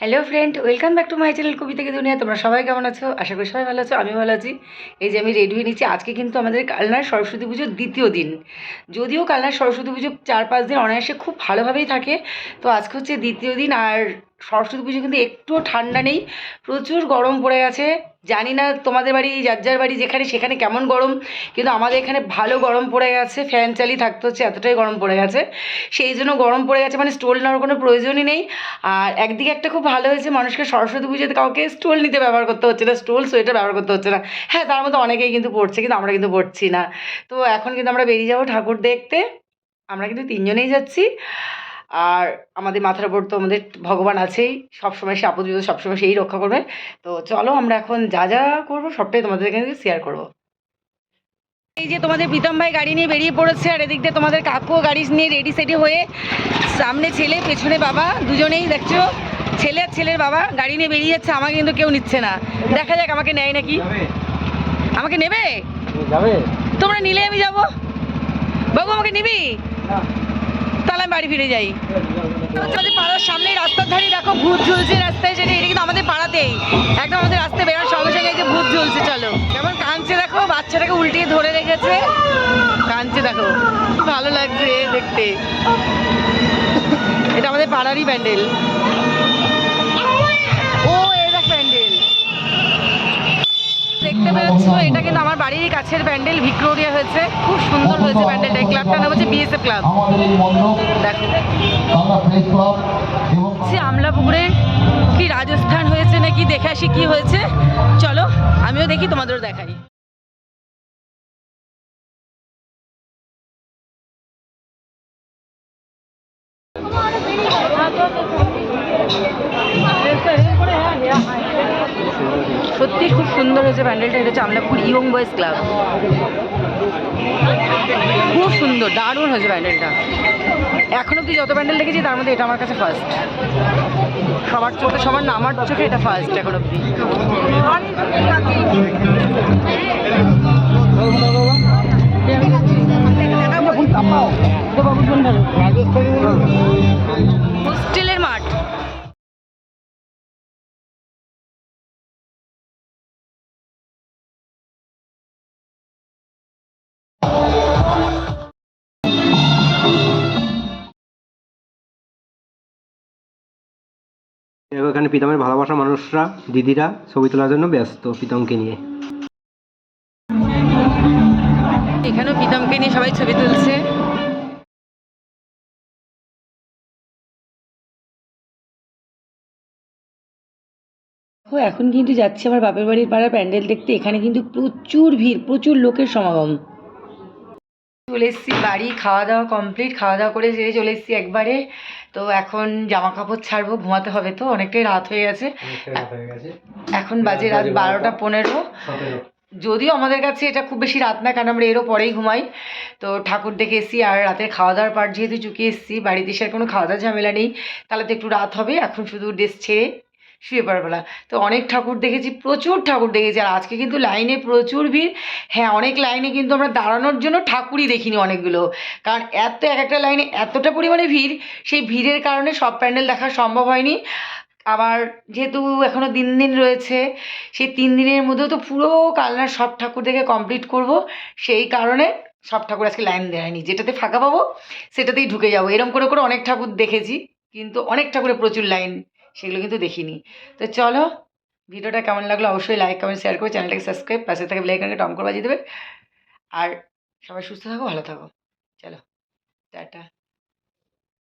Hello friend welcome back to my channel কবি থেকে দুনিয়া তোমরা সবাই কেমন আছো? আশা করি সবাই ভালো আছো আমি ভালো আছি। এই যে আমি রেডি হয়ে নিচ্ছি, আজকে কিন্তু আমাদের কালনার সরস্বতী পুজোর দ্বিতীয় দিন। যদিও কালনার সরস্বতী পুজো চার পাঁচ দিন অনায়াসে খুব ভালোভাবেই থাকে, তো আজকে হচ্ছে দ্বিতীয় দিন আর সরস্বতী পুজো কিন্তু একটুও ঠান্ডা নেই। প্রচুর গরম পড়ে গেছে। জানি না তোমাদের বাড়ি, যার যার বাড়ি যেখানে, সেখানে কেমন গরম, কিন্তু আমাদের এখানে ভালো গরম পড়ে গেছে। ফ্যান চালিয়ে থাকতে হচ্ছে, এতটাই গরম পড়ে গেছে। সেই জন্য গরম পড়ে গেছে মানে স্টোল নেওয়ার কোনো প্রয়োজনই নেই। আর একদিকে একটা খুব ভালো হয়েছে, মানুষকে সরস্বতী পুজোতে কাউকে স্টোল নিতে ব্যবহার করতে হচ্ছে না, স্টোল, সোয়েটার ব্যবহার করতে হচ্ছে না। হ্যাঁ তার মধ্যে অনেকেই কিন্তু পড়ছে, কিন্তু আমরা কিন্তু পড়ছি না। তো এখন কিন্তু আমরা বেরিয়ে যাব ঠাকুর দেখতে। আমরা কিন্তু তিনজনেই যাচ্ছি। আর আমাদের মাথার উপর তো আমাদের ভগবান আছেই সবসময় সে আপদ বিপদ সবসময় সেই রক্ষা করবে। তো চলো আমরা এখন যা যা করব সবটাই তোমাদের এখানে শেয়ার করব। এই যে তোমাদের প্রীতম ভাই গাড়ি নিয়ে বেরিয়ে পড়েছে আর এদিক দিয়ে তোমাদের কাকু গাড়ি নিয়ে রেডি সেডি হয়ে সামনে ছেলে পেছনে বাবা দুজনেই দেখছ ছেলে আর ছেলের বাবা গাড়ি নিয়ে বেরিয়ে যাচ্ছে আমাকে কিন্তু কেউ নিচ্ছে না। দেখা যাক আমাকে নেয় নাকি। আমাকে নেবে? যাবে। তোমরা নিলে আমি যাব? বাবু আমাকে নিবি? বাড়ি ফিরে যাই। আমাদের পাড়ার সামনেই রাস্তার ধারে দেখো ভূত ঝুলছে রাস্তায় সেটা এটা কিন্তু আমাদের পাড়াতেই। একদম আমাদের রাস্তায় বেরোনোর সঙ্গে সঙ্গে যে ভূত ঝুলছে, চলো। কেমন কাঁদছে দেখো, বাচ্চাটাকে উল্টিয়ে ধরে রেখেছে। কাঁদছে দেখো ভালো লাগছে দেখতে। এটা আমাদের পাড়ারই প্যান্ডেল। এটা কিন্তু আমার বাড়ির কাছের প্যান্ডেল ভিক্টোরিয়া হয়েছে। খুব সুন্দর হয়েছে প্যান্ডেলটা। ক্লাবটার নাম হচ্ছে বিএসএফ ক্লাব আমলাপুকুরে কি রাজস্থান হয়েছে নাকি দেখে আসি কি হয়েছে। চলো আমিও দেখি তোমাদেরও দেখাই। সত্যি খুব সুন্দর হয়েছে প্যান্ডেলটা, এটা হচ্ছে আমলাপুর ইয়ং বয়েজ ক্লাব। খুব সুন্দর, দারুণ হয়েছে প্যান্ডেলটা। এখন অব্দি যত প্যান্ডেল দেখেছি, তার মধ্যে এটা আমার কাছে ফার্স্ট সবার চোখে, সবার না, আমার চোখে এটা ফার্স্ট এখন অব্দি এখানে প্রীতমের ভালোবাসা মানুষরা দিদিরা ছবি তোলার জন্য ব্যস্ত প্রীতমকে নিয়ে। এখানেও প্রীতমকে নিয়ে সবাই ছবি তুলছে। ও এখন কিন্তু যাচ্ছি আমার বাপের বাড়ির পাড়ার প্যান্ডেল দেখতে। এখানে কিন্তু প্রচুর ভিড় প্রচুর লোকের সমাগম। চলে এসেছি বাড়ি খাওয়া দাওয়া কমপ্লিট খাওয়া দাওয়া করে সেরে চলে এসেছি একবারে। তো এখন জামা কাপড় ছাড়বো ঘুমাতে হবে তো অনেকটাই রাত হয়ে গেছে। এখন বাজে রাত বারোটা পনেরো। যদিও আমাদের কাছে এটা খুব বেশি রাত না কারণ আমরা এরও পরেই ঘুমাই। তো ঠাকুর দেখে এসেছি আর রাতের খাওয়া দাওয়ার পার যেহেতু চুকিয়ে এসেছি বাড়িতে এসে কোনো খাওয়া দাওয়ার ঝামেলা নেই তাহলে তো একটু রাত হবে এখন শুধু ড্রেস ছেড়ে শুয়ে তো অনেক ঠাকুর দেখেছি, প্রচুর ঠাকুর দেখেছি। আর আজকে কিন্তু লাইনে প্রচুর ভিড়। হ্যাঁ অনেক লাইনে কিন্তু আমরা দাঁড়ানোর জন্য ঠাকুরই দেখিনি অনেকগুলো। কারণ এত, এক একটা লাইনে এতটা পরিমাণে ভিড়, সেই ভিড়ের কারণে সব প্যান্ডেল দেখা সম্ভব হয়নি। আবার যেহেতু এখনও দিন দিন রয়েছে, সেই তিন দিনের মধ্যেও তো পুরো কালনার সব ঠাকুর দেখে কমপ্লিট করব। সেই কারণে সব ঠাকুর আজকে লাইন দেয়নি যেটাতে ফাঁকা পাবো, সেটাতেই ঢুকে যাব। এরম করে করে অনেক ঠাকুর দেখেছি। কিন্তু অনেক ঠাকুরে প্রচুর লাইন সেগুলো কিন্তু দেখিনি। তো চলো, ভিডিওটা কেমন লাগল অবশ্যই লাইক কমেন্ট শেয়ার করে, চ্যানেলটাকে সাবস্ক্রাইব পাশে থাকে বেলাইকানকে টম করে বাজিয়ে দেবে। আর সবাই সুস্থ থাকো, ভালো থাকো। চলো, টাটা।